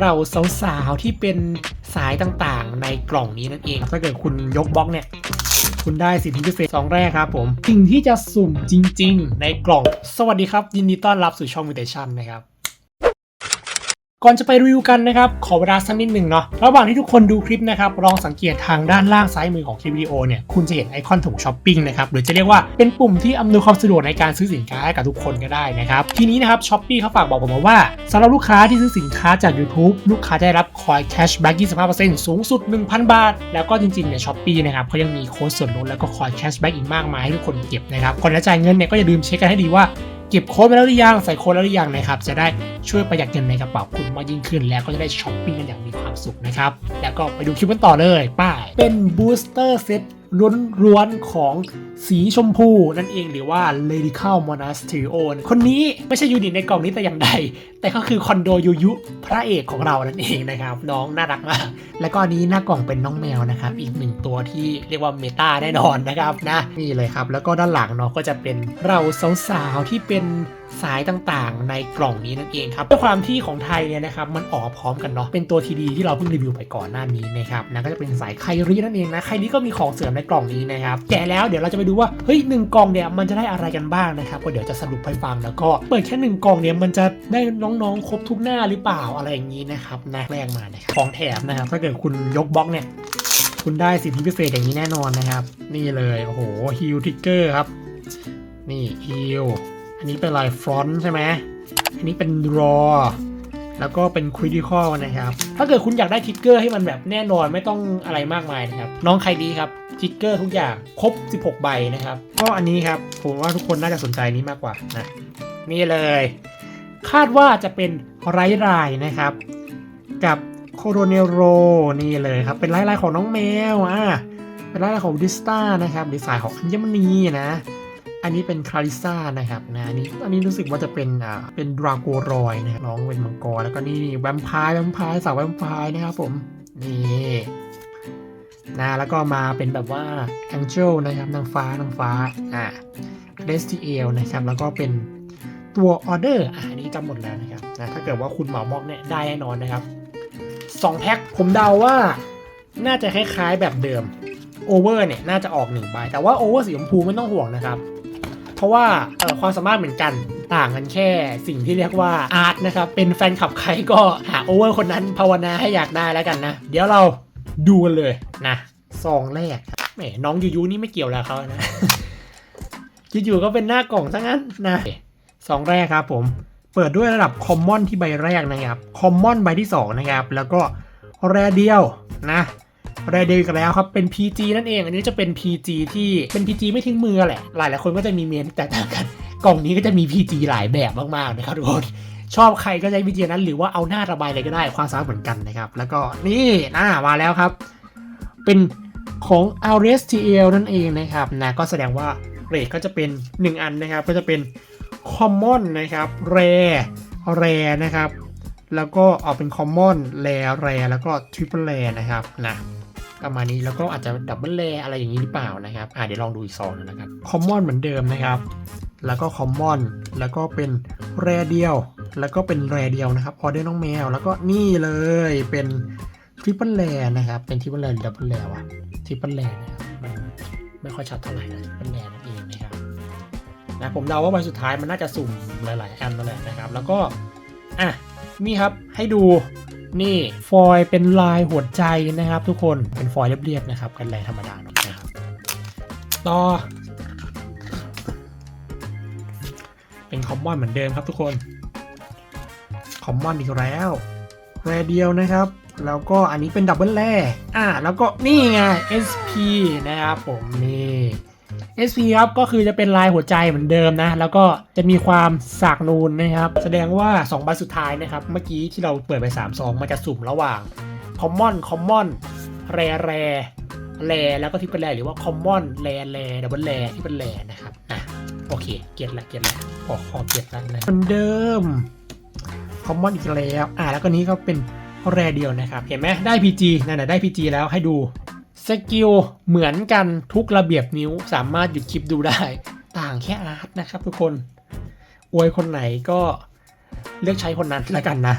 เราสาวๆที่เป็นสายต่างๆ ในกล่องนี้นั่นเองครับถ้าเกิดคุณยกบล็อกเนี่ยคุณได้สิทธิพิเศษสองแรกครับผมสิ่งที่จะสุ่มจริง ๆ ในกล่อง สวัสดีครับ ยินดีต้อนรับสู่ช่องมิเตชันนะครับ ก่อนจะไปรีวิวกันนะครับ ขอเวลาสักนิดหนึ่งเนาะระหว่างที่ทุกคนดูคลิปนะครับลองสังเกตทางด้านล่างซ้ายมือของคลิปวิดีโอเนี่ยคุณจะเห็นไอคอนถุงช้อปปิ้งนะครับหรือจะเรียกว่าเป็นปุ่มที่อำนวยความสะดวกในการซื้อสินค้าให้กับทุกคนก็ได้นะครับทีนี้นะครับช้อปปี้เขาฝากบอกผมมาว่าสำหรับลูกค้าที่ซื้อสินค้าจาก YouTube ลูกค้าได้รับคอยแคชแบ็ก25%สูงสุด 1,000 บาท แล้วก็จริงๆเนี่ยช้อปปี้นะครับเขายังมีโค้ดส่วนลดแล้วก็คอยแคชแบ็กอีกมากมายให้ทุกคนเก็บนะครับก่อนจะจ่ายเงินเนี่ยก็อย่าลืมเช็คกันให้ดีว่า เก็บโค้ดไปแล้วหรือยังใส่โค้ดแล้วหรือยังนะครับจะได้ช่วยประหยัดเงินในกระเป๋าคุณมากยิ่งขึ้น แล้วก็จะได้ช้อปปิ้งกันอย่างมีความสุขนะครับแล้วก็ไปดูคลิปกันต่อเลยป้ายเป็นบูสเตอร์เซต ล้วนๆของสีชมพูนั่นเองหรือว่า Lady c a l Monasterio คนนี้ไม่ใช่ยูนิตในกล่องนี้แต่อย่างใด แต่ก็คือคอนโดยูยุพระเอกของเรานั่นเองนะครับ น้องน่ารักมาก แล้วก็อันนี้หน้ากล่องเป็นน้องแมวนะครับ อีกหนึ่งตัวที่เรียกว่าเมตาแน่นอนนะครับนะนี่เลยครับ แล้วก็ด้านหลังเนาะก็จะเป็นเราสาวๆที่เป็นสายต่างๆ ในกล่องนี้นั่นเองครับด้วยความที่ของไทยเนี่ยนะครับมันออกพร้อมกันเนาะเป็นตัวทีดีที่เราเพิ่งรีวิวไปก่อนหน้านี้นะครับนะก็จะเป็นสายไครีนั่นเองนะไครีก็มีของเสริมในกล่องนี้นะครับแกะแล้วเดี๋ยวเราจะไปดูว่าเฮ้ยหนึ่งกล่องเนี่ยมันจะได้อะไรกันบ้างนะครับก็เดี๋ยวจะสรุปให้ฟังแล้วก็เปิดแค่หนึ่งกล่องเนี่ยมันจะได้น้องๆ ครบทุกหน้าหรือเปล่าอะไรอย่างนี้นะครับนะแรกมานะครับของแถมนะครับถ้าเกิดคุณยกบล็อกเนี่ยคุณได้สิทธิพิเศษอย่างนี้แน่นอนนะครับ นี่เลยโอ้โหฮิลทิกเกอร์ครับนี่ฮิล อันนี้เป็นลายฟรอนต์ใช่ไหมอันนี้เป็นรอแล้วก็เป็นคริติคอลนะครับ ถ้าเกิดคุณอยากได้ทิกเกอร์ให้มันแบบแน่นอนไม่ต้องอะไรมากมายนะครับ น้องใครดีครับทิกเกอร์ทุกอย่างครบ 16 ใบนะครับ ก็อันนี้ครับ ผมว่าทุกคนน่าจะสนใจนี้มากกว่านะ นี่เลย คาดว่าจะเป็นไรรายนะครับ กับโคโรเนโรนี่เลยครับ เป็นลายลายของน้องแมวอะเป็นลายลายของดิสตานะครับดีไซน์ของอัญมณีนะ อันนี้เป็นคาริซ่านะครับนะอันนี้อันนี้รู้สึกว่าจะเป็นอ่าเป็นดราโกรอยนะครับน้องเป็นมังกรแล้วก็นี่แวมไพร์แวมไพร์สาวแวมไพร์นะครับผมนี่นะแล้วก็มาเป็นแบบว่าแองเจิลนะครับนางฟ้านางฟ้าอ่าเดสติเอลนะครับแล้วก็เป็นตัวออเดอร์อ่าอันนี้จำหมดแล้วนะครับนะถ้าเกิดว่าคุณเหมามอกเนี่ยได้แน่นอนนะครับสองแพ็คผมเดาว่าน่าจะคล้ายๆแบบเดิมโอเวอร์เนี่ยน่าจะออกหนึ่งใบแต่ว่าโอเวอร์สีชมพูไม่ต้องห่วงนะครับ ราะว่าเอ่อความสามารถเหมือนกันต่างกันแค่สิ่งที่เรียกว่าอาร์ตนะครับ เป็นแฟนคลับใครก็หาโอเวอร์คนนั้นภาวนาให้อยากได้แล้วกันนะ เดี๋ยวเราดูกันเลยนะซองแรกแหมน้องยูยูนี่ไม่เกี่ยวแล้วเขานะอยู่ๆก็เป็นหน้ากล่องซะงั้นนะซองแรกครับผมเปิดด้วยระดับคอมมอนที่ใบแรกนะครับคอมมอนใบที่2นะครับแล้วก็แรเดียวนะ แรเดียวอีกแล้วครับเป็น PG นั่นเอง อันนี้จะเป็น PG ที่เป็น PG ไม่ทิ้งมือแหละ หลายหลายคนก็จะมีเมนแตกต่างกันกล่องนี้ก็จะมี PG หลายแบบมากๆนะครับทุกคนชอบใครก็ใช้ PG นั้น หรือว่าเอาหน้าระบายอะไรก็ได้ความสามารถเหมือนกันนะครับ แล้วก็นี่น่ามาแล้วครับ เป็นของ a r s t l นั่นเองนะครับนะก็แสดงว่าเรทก็จะเป็น 1 อันนะครับ ก็จะเป็น common นะครับ rare rare นะครับ แล้วก็ออกเป็น common rare rare แล้วก็ triple rare นะครับนะ ประมาณนี้แล้วก็อาจจะ double rare อะไรอย่างนี้หรือเปล่านะครับอ่าเดี๋ยวลองดูอีกซองหนึงนะครับ common เหมือนเดิมนะครับ แล้วก็ common แล้วก็เป็น rare เดียว แล้วก็เป็น rare เดียวนะครับ order น้องแมว แล้วก็นี่เลยเป็น triple rare นะครับเป็น triple rare หรือ double rare วะ triple rare นะครับมันไม่ค่อยชัดเท่าไหร่นะ triple rare นั่นเองนะครับนะผมเดาว่าใบสุดท้ายมันน่าจะสุ่มหลายๆอันนั่นแหละนะครับ แล้วก็อะนี่ครับให้ดู นี่ฟอยล์เป็นลายหัวใจนะครับ ทุกคนเป็นฟอยล์เรียบๆนะครับ กันแรงธรรมดานอะนะครับต่อ เป็นคอมมอนเหมือนเดิมครับทุกคนคอมมอนอีกแล้วแรเดียวนะครับแล้วก็อันนี้เป็นดับเบิลแร่อ่า แล้วก็นี่ไง SP นะครับผมนี่ SP ครับก็คือจะเป็นลายหัวใจเหมือนเดิมนะ แล้วก็จะมีความสากนูนนะครับ แสดงว่า 2 ใบสุดท้ายนะครับ เมื่อกี้ที่เราเปิดไป3 2มันจะสุ่มระหว่าง Common Common แรแรแรแล้วก็ที่เป็นแรหรือว่า Common แรแรดับเบิลแรที่เป็นแรนะครับอะโอเคเก็ตละเก็ตละขอขอเก็ตละนะเหมือนเดิม Common อีกแล้วอะแล้วก็นี้ก็เป็นแรเดียวนะครับ เห็นไหมได้ PG นั่นแหละได้ PG แล้วให้ดู สกิลเหมือนกันทุกระเบียบนิ้วสามารถหยุดคลิปดูได้ ต่างแค่อาร์ตนะครับทุกคน อวยคนไหนก็เลือกใช้คนนั้นแล้วกันนะ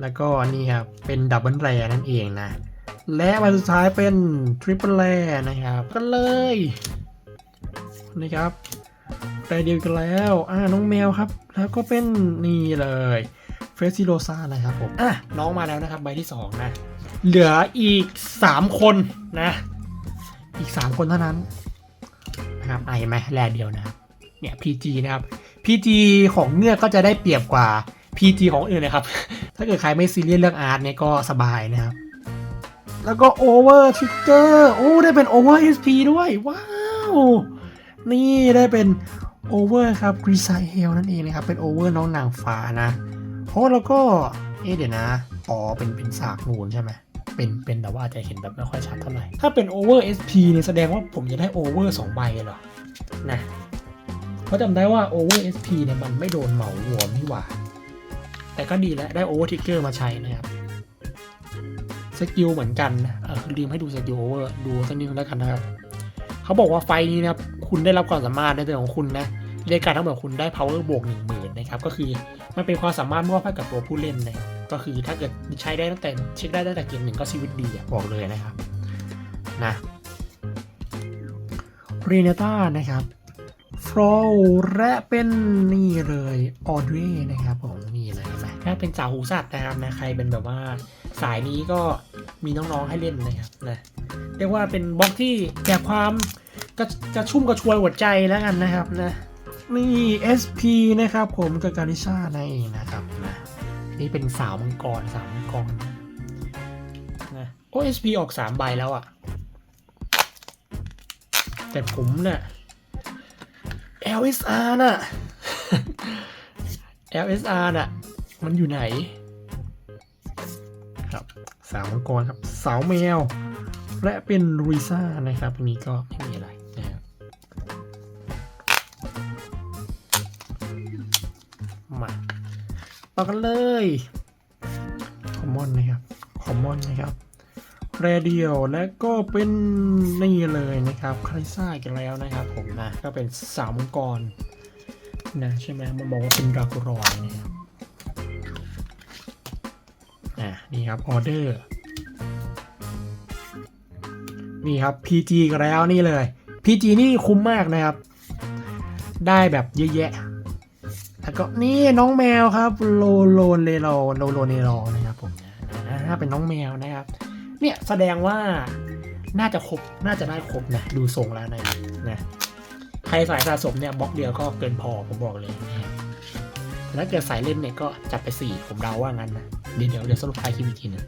แล้วก็นี่ครับ เป็นดับเบิลแรนั่นเองนะ และใบสุดท้ายเป็นทริปเปิลแรนะครับก็เลยนะครับแต่เดียวกันแล้วอ่าน้องแมวครับ แล้วก็เป็นนี่เลยเฟสซิโลซานะครับผมอะน้องมาแล้วนะครับใบที่สองนะ เหลืออีก 3 คนนะ อีก 3 คนเท่านั้นนะครับไอไหมแลเดียวนะครับเนี่ย PG นะครับ PG ของเงือกก็จะได้เปรียบกว่า PG ของอื่นนะครับ ถ้าเกิดใครไม่ซีเรียสเรื่องอาร์ตเนี่ยก็สบายนะครับ แล้วก็ Over Trigger โอ้ได้เป็น Over SP ด้วย ว้าว นี่ได้เป็น Over ครับ g r i s a i l นั่นเองนะครับ เป็น Over น้องนางฟ้านะโอ้แล้วก็ เอ๊ะเดี๋ยวนะ อ๋อ เป็นเป็นสากนูนใช่ไหม เป็นเป็นแต่ว่าอาจจะเห็นแบบไม่ค่อยชัดเท่าไหร่ ถ้าเป็น Over SP เนี่ยแสดงว่าผมจะได้ Over 2 ใบเลยเหรอ นะเพราะจำได้ว่า Over SP เนี่ยมันไม่โดนเหมารวมนี่หว่า แต่ก็ดีแล้วได้ Over Trigger มาใช้นะครับ สกิลเหมือนกันนะเออลืมให้ดูสกิล Over ดูสักนิดนึงแล้วกันนะครับ เขาบอกว่าไฟล์นี้นะครับ คุณได้รับความสามารถในตัวของคุณนะเรียกการทั้งหมดคุณได้ power บวกหนึ่งหมื่นนะครับ ก็คือมันเป็นความสามารถมอบให้กับตัวผู้เล่นนะครับ ก็คือถ้าเกิดใช้ได้ตั้งแต่เช็คได้ตั้งแต่เกมหนึ่งก็ชีวิตดีอะบอกเลยนะครับนะเรเนต้านะครับฟลอและเป็นนี่เลยออเดรนะครับผมนี่เลยนไหมถ้าเป็นจ่าหูสัตว์นะครับนะใครเป็นแบบว่าสายนี้ก็มีน้องๆให้เล่นนะครับนะเรียกว่าเป็นบล็อกที่แก่ความกระกระชุ่มกระชวยหัวใจแล้วกันนะครับนะนี่ SP นะครับผมกับการิซานั่นเองนะครับนะ นี่เป็นสาวมังกรสาวมังกรนะนะโอ้ SP ออกสามใบแล้วอะ่ะ แต่ผมเนี่ย LSR น่ะ LSR น่ะ มันอยู่ไหน ครับสาวมังกรครับ สาวแมว และเป็นรุยซ่านะครับอันนี้ก็ไม่มีอะไร ต่อกันเลยคอมมอนนะครับคอมมอนนะครับแรเดียวและก็เป็นนี่เลยนะครับคาริซ่ากันแล้วนะครับผมนะก็เป็นสาวมังกรนะใช่ไหมมันบอกว่าเป็นดรากรอยนะครับอะนี่ครับออเดอร์นี่ครับ PG กันแล้วนี่เลย PG นี่คุ้มมากนะครับ ได้แบบเยอะแยะ ก็นี่น้องแมวครับโลโลนเลโลโลโลเนโลนะครับผมนะเป็นน้องแมวนะครับ เนี่ยแสดงว่าน่าจะครบน่าจะได้ครบนะดูทรงแล้วนะนะใครสายสะสมเนี่ยบล็อกเดียวก็เกินพอผมบอกเลยนะแต่ถ้าเกิดสายเล่นเนี่ยก็จัดไป 4 ผมเดาว่างั้นนะ เดี๋ยวเดี๋ยวสรุปท้ายคลิปอีกทีนึง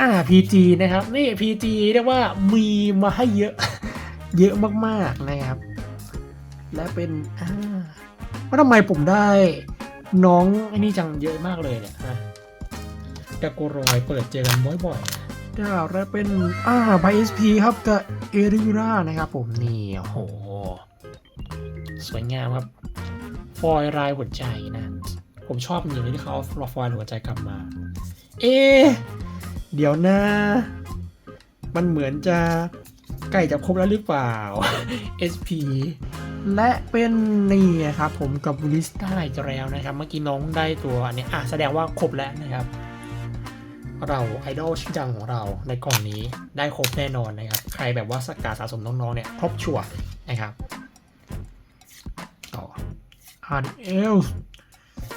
อ่า PG นะครับ นี่ PG เรียกว่ามีมาให้เยอะ เยอะมากๆนะครับ และเป็นอ่า ว่าทำไมผมได้น้องไอ้นี่จังเยอะมากเลยเนี่ยฮะกาโกรอยเปิดเจอกันบ่อยๆดาวและเป็นอ่าไบเอสพีครับกับเอริรานะครับผมนี่โอ้โห สวยงามครับ ฟอยล์ลายหัวใจนะ ผมชอบอย่างนี้ที่เขาเอาฟอยล์หัวใจกลับมา เอะเดี๋ยวนะ มันเหมือนจะใกล้จะครบแล้วหรือเปล่า SP และเป็นนี่ครับผมกับลิสต้าอีกแล้วนะครับ เมื่อกี้น้องได้ตัวอันนี้อะแสดงว่าครบแล้วนะครับ เราไอดอลชื่อดังของเราในกล่องนี้ได้ครบแน่นอนนะครับ ใครแบบว่าสกาสะสมน้องๆเนี่ย ครบชัวร์นะครับต่ออาร์เอล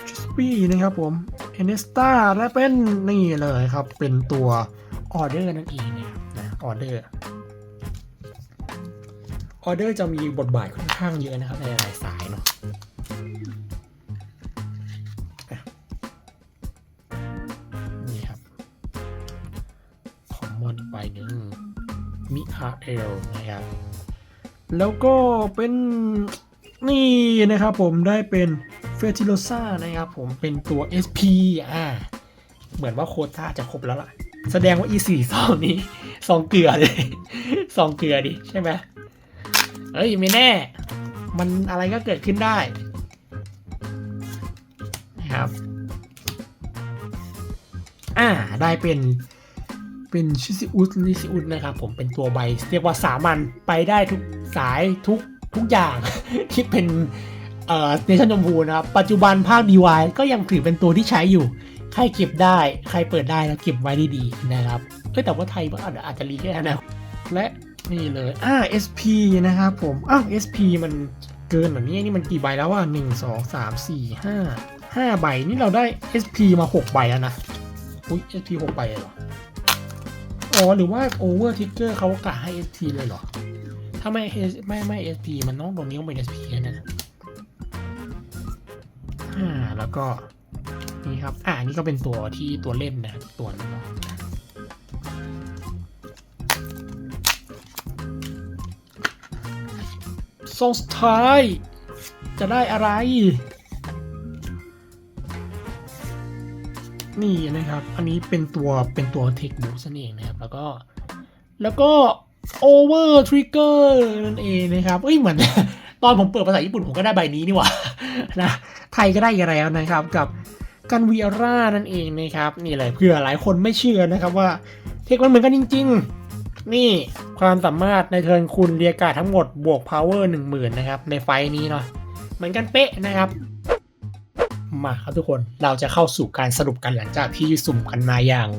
จิสปี้นะครับผมเอเนสตาและเป็นนี่เลยครับ เป็นตัวออเดอร์นั่นเองนะครับนะออเดอร์ ออเดอร์จะมีบทบาทค่อนข้างเยอะนะครับในหลายสายเนาะนี่ครับคอมมอนอีกใบหนึ่งมิอาเอลนะครับ แล้วก็เป็นนี่นะครับผมได้เป็นเฟติโลซานะครับผมเป็นตัว SP อ่าเหมือนว่าโควต้าจะครบแล้วล่ะ แสดงว่า E4 ซองนี้ซองเกลือเลยซองเกลือดิใช่ไหม เอ้ยไม่แน่ มันอะไรก็เกิดขึ้นได้นะครับอ่าได้เป็นเป็นชิซิอุสลิซิอุสนะครับผมเป็นตัวใบ เรียกว่าสามัญไปได้ทุกสายทุกทุกอย่าง ที่เป็นเอ่อเนชั่นชมพูนะครับ ปัจจุบันภาค DY ก็ยังถือเป็นตัวที่ใช้อยู่ ใครเก็บได้ ใครเปิดได้แล้วเก็บไว้ดีๆนะครับเอ้แต่ว่าไทยมันอาจจะอาจจะรีแค่นะและ นี่เลยอ่า SP นะครับผมอ้าว SP มันเกินแบบนี้นี่มันกี่ใบแล้วว่าหนึ่งสองสามสี่ห้าห้าใบนี่เราได้ SP มาหกใบแล้วนะอุ้ย SP หกใบเหรออ๋อหรือว่า Over Trigger เขากะให้ SP เลยเหรอ ถ้าไม่ไม่ไม่ SP มันต้องตรงนี้ต้องเป็น SP น่ๆอ่าแล้วก็นี่ครับ อ่านี่ก็เป็นตัวที่ตัวเล่นนะครับตัวนั้ นเนาะซองสุดท้าย จะได้อะไร นี่นะครับ อันนี้เป็นตัวเป็นตัวเทคบูสนั่นเองนะครับ แล้วก็แล้วก็ over trigger นั่นเองนะครับเอ้ยเหมือน ตอนผมเปิดภาษาญี่ปุ่นผมก็ได้ใบนี้นี่หว่านะไทยก็ได้อีกแล้วนะครับกับกันวีอาร่านั่นเองนะครับ นี่เลยเผื่อหลายคนไม่เชื่อนะครับว่าเทคมันเหมือนกันจริง ๆ นี่ความสามารถในเทิร์นคุณเรียการทั้งหมดบวก power 10,000นะครับ ในไฟนี้เนาะเหมือนกันเป๊ะนะครับ มาครับทุกคนเราจะเข้าสู่การสรุปกันหลังจากที่สุ่มกันมาอย่าง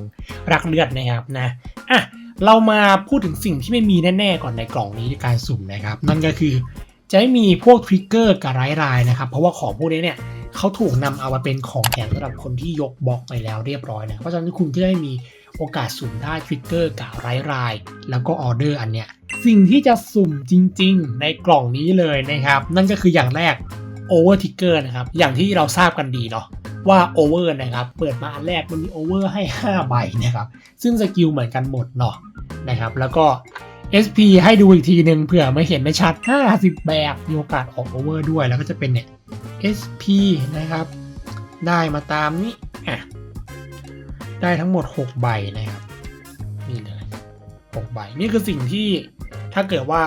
รักเลือดนะครับนะอะเรามาพูดถึงสิ่งที่ไม่มีแน่ๆก่อนในกล่องนี้ในการสุ่มนะครับ นั่นก็คือจะไม่มีพวกทริกเกอร์กับไร้รายนะครับ เพราะว่าของพวกนี้เนี่ยเขาถูกนำเอามาเป็นของแถมสำหรับคนที่ยกบล็อกไปแล้วเรียบร้อยนะเพราะฉะนั้นคุณก็ได้มี โอกาสสุ่มได้ทริกเกอร์กับไร้ราย แล้วก็ออเดอร์อันเนี้ยสิ่งที่จะสุ่มจริง ๆ ในกล่องนี้เลยนะครับ นั่นก็คืออย่างแรก Over Trigger นะครับ อย่างที่เราทราบกันดีเนาะว่า Over นะครับ เปิดมาอันแรกมันมี Over ให้ 5 ใบนะครับ ซึ่งสกิลเหมือนกันหมดเนาะนะครับ แล้วก็ SP ให้ดูอีกทีหนึ่งเผื่อไม่เห็นไม่ชัด 50 แบบมีโอกาสออก Over ด้วยแล้วก็จะเป็นเนี่ย SP นะครับ ได้มาตามนี้อะ ได้ทั้งหมด 6 ใบนะครับนี่เลย6ใบนี่คือสิ่งที่ถ้าเกิดว่า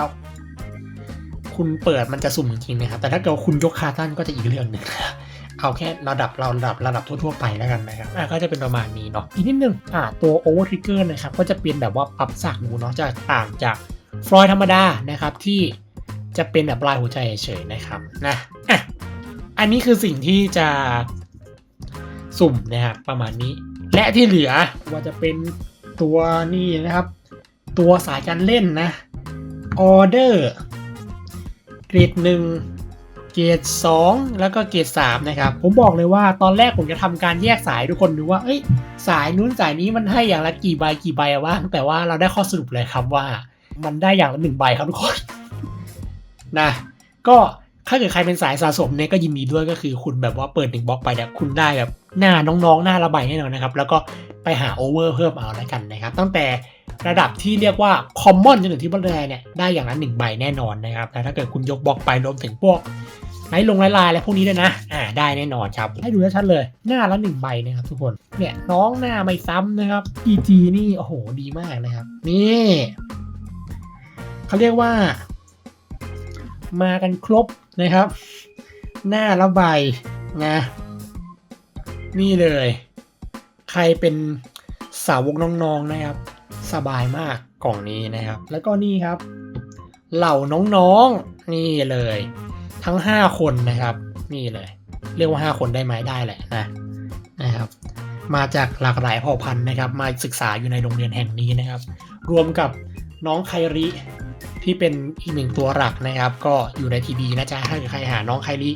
คุณเปิดมันจะสุ่มจริงๆนะครับ แต่ถ้าเกิดว่าคุณยกคาตันก็จะอีกเรื่องหนึ่งเอาแค่ระดับเราระดับระดับทั่วๆไปแล้วกันนะครับอะก็จะเป็นประมาณนี้เนาะอีกนิดนึงอะตัว Over Trigger นะครับ ก็จะเป็นแบบว่าปรับสักหมูเนาะจะต่างจากฟลอยธรรมดานะครับที่จะเป็นแบบลายหัวใจเฉยๆนะครับนะอะอันนี้คือสิ่งที่จะสุ่มนะครับประมาณนี้ และที่เหลือว่าจะเป็นตัวนี่นะครับ ตัวสายการเล่นนะออเดอร์เกรดหนึ่งเกรด2แล้วก็เกรด3นะครับ ผมบอกเลยว่าตอนแรกผมจะทำการแยกสายทุกคนดูว่าเอ้ยสายนู้นสายนี้มันให้อย่างละกี่ใบกี่ใบว่างแต่ว่าเราได้ข้อสรุปเลยครับว่า มันได้อย่างละหนึ่งใบครับทุกคนนะก็ ถ้าเกิดใครเป็นสายสะสมเนี่ยก็ยินดีด้วยก็คือคุณแบบว่าเปิดหนึ่งบล็อกไปเนี่ยคุณได้แบบหน้าน้องๆ หน้าระบายแน่นอนนะครับ แล้วก็ไปหาโอเวอร์เพิ่มเอาแล้วกันนะครับ ตั้งแต่ระดับที่เรียกว่าคอมมอนจนถึงที่บัลแรเนี่ยได้อย่างละหนึ่งใบแน่นอนนะครับแต่ถ้าเกิดคุณยกบล็อกไปรวมถึงพวกไลท์ลงไลท์ลายอะไรพวกนี้ด้วยนะ อ่า ได้แน่นอนครับ ให้ดูชัดเลย หน้าละหนึ่งใบนะครับทุกคน เนี่ยน้องหน้าไม่ซ้ำนะครับ PG นี่ โอ้โห ดีมากนะครับ นี่เขาเรียกว่า มากันครบ นะครับ หน้าละใบนะนี่เลย ใครเป็นสาวกน้องๆนะครับ สบายมากกล่องนี้นะครับ แล้วก็นี่ครับ เหล่าน้องๆนี่เลย ทั้ง 5 คนนะครับ นี่เลย เรียกว่า 5 คนได้ไหมได้แหละนะนะครับ มาจากหลากหลายเผ่าพันธุ์นะครับ มาศึกษาอยู่ในโรงเรียนแห่งนี้นะครับ รวมกับน้องไคริ ที่เป็นอีกหนึ่งตัวหลักนะครับ ก็อยู่ในทีดีนะจ๊ะถ้าเกิดใครหาน้องไคริ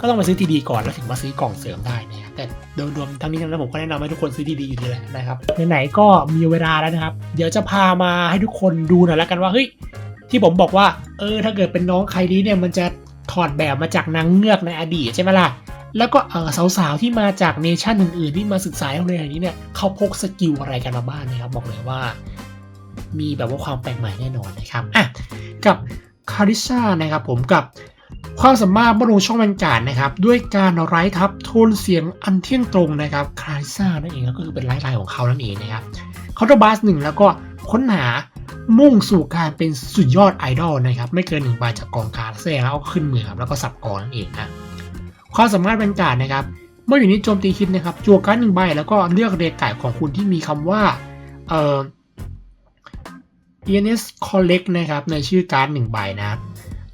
ก็ต้องไปซื้อทีดีก่อนแล้วถึงมาซื้อกล่องเสริมได้นะครับแต่โดยรวมทั้งนี้ทั้งนั้นผมก็แนะนำให้ทุกคนซื้อทีดีอยู่ดีแหละนะครับไหนๆก็มีเวลาแล้วนะครับ เดี๋ยวจะพามาให้ทุกคนดูหน่อยแล้วกันว่าเฮ้ยที่ผมบอกว่าเออถ้าเกิดเป็นน้องไคริเนี่ยมันจะถอดแบบมาจากนางเงือกในอดีตใช่ไหมล่ะแล้วก็เออสาวๆที่มาจากเนชั่นอื่นๆที่มาศึกษาโรงเรียนแห่งนี้เนี่ยเขาพกสกิลอะไรกันมาบ้างนะครับบอกเลยว่า มีแบบว่าความแปลกใหม่แน่นอนนะครับอะกับคาริซ่านะครับผมกับความสามารถบนลงช่องบรรยากาศนะครับ ด้วยการไร้ทับโทนเสียงอันเที่ยงตรงนะครับคาริซ่านั่นเองก็คือเป็นไลฟ์ไลน์ของเขานั่นเองนะครับเคาตอร์บัสหนึ่งแล้วก็ค้นหามุ่งสู่การเป็นสุดยอดไอดอลนะครับ ไม่เกินหนึ่งใบจากกองการแสดงแล้วเอาขึ้นมือครับแล้วก็สับกองนั่นเองนะความสามารถบรรยากาศนะครับ เมื่ออยู่นี้โจมตีคิดนะครับจั่วการ์ดหนึ่งใบแล้วก็เลือกเรียกไก่ของคุณที่มีคำว่าเอ่อ ENS Collect นะครับในชื่อการ์ดหนึ่งใบนะ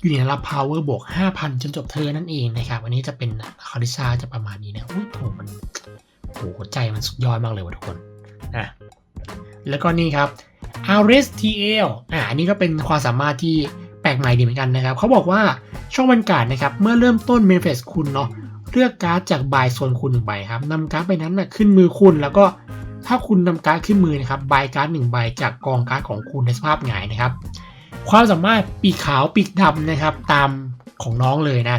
อยู่ในรับ power บวก 5,000 จนจบเธอนั่นเองนะครับอันนี้จะเป็นคาริซาจะประมาณนี้นะอุ้ยโถมันโอ้โหหัวใจมันสุดยอดมากเลยว่ะทุกคนอะแล้วก็นี่ครับ r s t l อ่าอันนี้ก็เป็นความสามารถที่แปลกใหม่ดีเหมือนกันนะครับ เขาบอกว่าช่องบรรยากาศนะครับ เมื่อเริ่มต้นเมนเฟสคุณเนาะเลือกการ์ดจากบายโซนคุณหนึ่งใบครับนำการ์ดใบนั้นนะขึ้นมือคุณแล้วก็ ถ้าคุณนำการ์ดขึ้นมือนะครับใบการ์ดหนึ่งใบจากกองการ์ดของคุณในสภาพหงายนะครับ ความสามารถปีกขาวปีกดำนะครับ ตามของน้องเลยนะ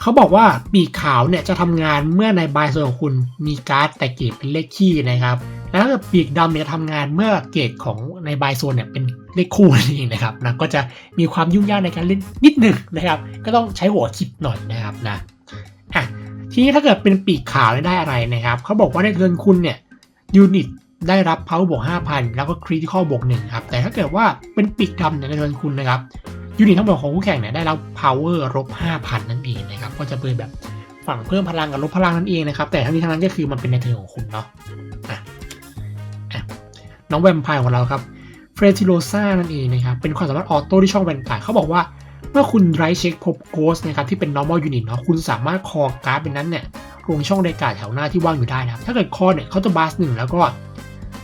เขาบอกว่าปีกขาวเนี่ยจะทำงานเมื่อในบายโซนของคุณมีการ์ดแต่เกรดเป็นเลขคี่นะครับแล้วปีกดำเนี่ยทำงานเมื่อเกรดของในบายโซนเนี่ยเป็นเลขคู่นั่นเองนะครับนะก็จะมีความยุ่งยากในการเล่นนิดหนึ่งนะครับ ก็ต้องใช้หัวคิดหน่อยนะครับนะอะ ทีนี้ถ้าเกิดเป็นปีกขาวได้อะไรนะครับ เขาบอกว่าในเทิร์นคุณเนี่ยยูนิตได้รับ power บวก5,000 แล้วก็ critical บวก1ครับ แต่ถ้าเกิดว่าเป็นปีกดำในเทิร์นคุณนะครับยูนิตทั้งหมดของคู่แข่งเนี่ยได้รับ power ลบ5,000 นั่นเองนะครับ ก็จะเป็นแบบฝั่งเพิ่มพลังกับลบพลังนั่นเองนะครับ แต่ทั้งนี้ทั้งนั้นก็คือมันเป็นในเทิร์นของคุณเนาะะะน้องแวมไพร์ของเราครับเฟรติโลซ่านั่นเองนะครับ เป็นความสามารถออโต้ที่ช่องแวนการ์เขาบอกว่า มื่อคุณไรเช็คพบโกสนะครับที่เป็น normal unit เนาะคุณสามารถคอการ์ดเป็นนั้นเนี่ยลงช่องในการ์ดแถวหน้าที่ว่างอยู่ได้นะครับ ถ้าเกิดคอเนี่ยเขาจะบาสหนึ่งแล้วก็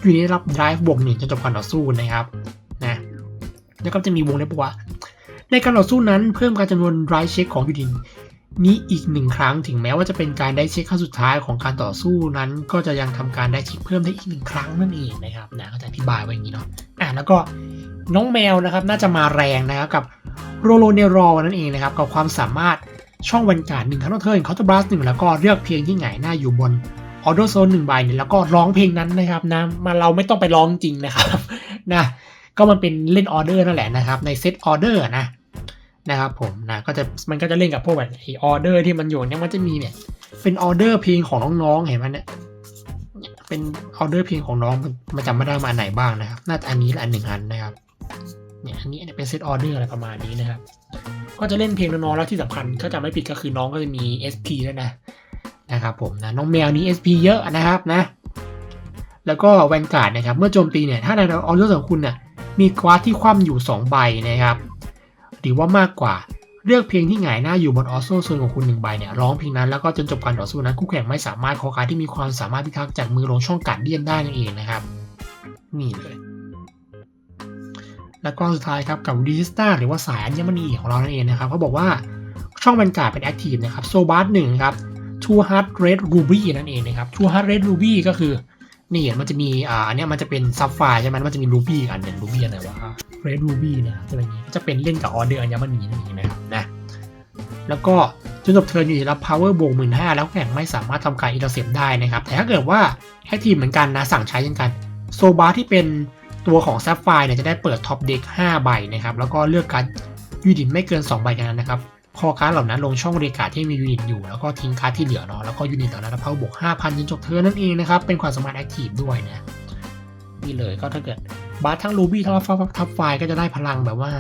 ยูนิตรับ drive บวกหนึ่งจนจบการต่อสู้นะครับนะแล้วก็จะมีวงเล็บว่า ในการต่อสู้นั้นเพิ่มการจำนวนไรเช็คของยูนิตนี้อีกหนึ่งครั้งถึงแม้ว่าจะเป็นการได้เช็คครั้งสุดท้ายของการต่อสู้นั้น ก็จะยังทำการได้เช็คเพิ่มได้อีกหนึ่งครั้งนั่นเองนะครับนะก็จะอธิบายไว้อย่างนี้เนาะอะแล้วก็ น้องแมวนะครับน่าจะมาแรงนะครับกับโรโลเนรอนั่นเองนะครับกับความสามารถช่องวันการ์ดหนึ่งครั้งต่อเทิร์นเขาจะบลัสหนึ่งแล้วก็เลือกเพลงที่หงายหน้าอยู่บนออเดอร์โซนหนึ่งใบเนี่ยแล้วก็ร้องเพลงนั้นนะครับนะมาเราไม่ต้องไปร้องจริงนะครับนะก็มันเป็นเล่นออเดอร์นั่นแหละนะครับในเซตออเดอร์นะนะครับผมนะก็จะมันก็จะเล่นกับพวกแบบไอออเดอร์ที่มันอยู่เนี่ยมันจะมีเนี่ยเป็นออเดอร์เพลงของน้องๆเห็นไหมเนี่ยเป็นออเดอร์เพลงของน้องมันจำไม่ได้มาไหนบ้างนะครับน่าจะอันนี้ละอันหนึ่งอันนะครับ เนี่ยอันนี้เนี่ยเป็นเซตออเดอร์อะไรประมาณนี้นะครับ ก็จะเล่นเพลงน้องๆแล้วที่สำคัญถ้าจำไม่ผิดก็คือน้องก็จะมี SP ด้วยนะนะครับผมนะน้องแมวนี้ SP เยอะนะครับนะ แล้วก็แวนการ์ดนะครับ เมื่อโจมตีเนี่ยถ้าในออเดอร์ของคุณเนี่ยมีกวาที่คว่ำอยู่ 2 ใบนะครับ หรือว่ามากกว่าเลือกเพลงที่หงายหน้าอยู่บนออโซ่โซนของคุณหนึ่งใบเนี่ยร้องเพลงนั้นแล้วก็จนจบการต่อสู้นั้นคู่แข่งไม่สามารถขอการที่มีความสามารถพิทักษ์จากมือลงช่องการเดียนได้นั่นเองนะครับ นี่เลย แล้วก็สุดท้ายครับกับดิจิสตาหรือว่าสายอัญมณีของเรานั่นเองนะครับเขาบอกว่าช่องบรรกาศเป็นแอคทีฟนะครับโซบาร์หนึ่งครับ Two Heart Red Ruby นั่นเองนะครับ Two Heart Red Ruby ก็คือนี่มันจะมีอ่าเนี้ยมันจะเป็นซับไฟใช่ไหมมันจะมี Ruby อันหนึ่ง Ruby อะไรวะ Red Ruby นะครับจะเป็นอย่างนี้จะเป็นเล่นกับออเดอร์อัญมณีนั่นเองนะครับนะแล้วก็จนจบเทิร์นอยู่รับ power บวกหมื่นห้าแล้วแข่งไม่สามารถทำการ intercept ได้นะครับแต่ถ้าเกิดว่าแอคทีฟเหมือนกันนะสั่งใช้เช่นกันโซบาที่เป็น ตัวของซับไฟเนี่ยจะได้เปิดท็อปเด็ก5ใบนะครับ แล้วก็เลือกการยูนิตไม่เกิน 2 ใบกันนั้นนะครับ คอการ์ดเหล่านั้นลงช่องเรียการที่มียูนิตอยู่ แล้วก็ทิ้งการ์ดที่เหลือเนาะ แล้วก็ยูนิตเหล่านั้นเพิ่มบวก5,000จนจบเทิร์นนั่นเองนะครับ เป็นความสามารถแอคทีฟด้วยนะนี่เลยก็ถ้าเกิดบาร์ทั้งรูบี้ทั้งทับไฟก็จะได้พลังแบบว่า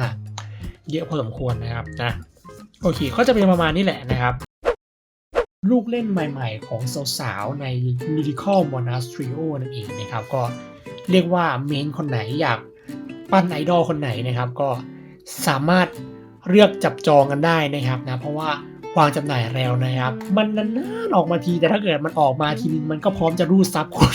เยอะพอสมควรนะครับนะ โอเค ก็จะเป็นประมาณนี้แหละนะครับลูกเล่นใหม่ๆของสาวๆใน Miracle Monastrio นั่นเองนะครับ ก็ เรียกว่าเมนคนไหนอยากปั้นไอดอลคนไหนนะครับ ก็สามารถเลือกจับจองกันได้นะครับนะเพราะว่าวางจำหน่ายแล้วนะครับ มันนานๆออกมาทีแต่ถ้าเกิดมันออกมาทีนึงมันก็พร้อมจะรูดซับคน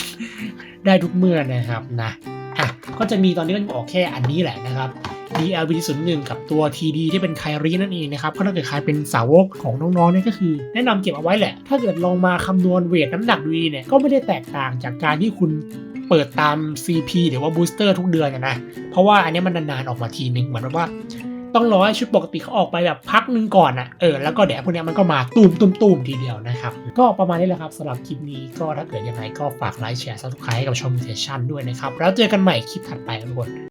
ได้ทุกเมื่อนะครับนะอะก็จะมีตอนนี้ก็ออกแค่อันนี้แหละนะครับ DLB 0 1กับตัว TD ที่เป็นไครีนั่นเองนะครับก็ถ้าเกิดใครเป็นสาวกของน้องๆเนี่ยก็คือ แนะนำเก็บเอาไว้แหละ ถ้าเกิดลองมาคำนวณเวทน้ำหนักดูดีเนี่ยก็ไม่ได้แตกต่างจากการที่คุณ เปิดตาม CP หรือว่าบูสเตอร์ทุกเดือนนะนะ เพราะว่าอันนี้มันนานๆออกมาทีนึงเหมือนว่า ต้องรอให้ชุดปกติเขาออกไปแบบพักนึงก่อนอะเออแล้วก็เดี๋ยวพวกนี้มันก็มาตูมตูมตูมทีเดียวนะครับ ก็ประมาณนี้แหละครับสำหรับคลิปนี้ก็ถ้าเกิดยังไงก็ฝากไลค์แชร์ซับสไครต์กับชมเทชันด้วยนะครับ แล้วเจอกันใหม่คลิปถัดไปทุกคน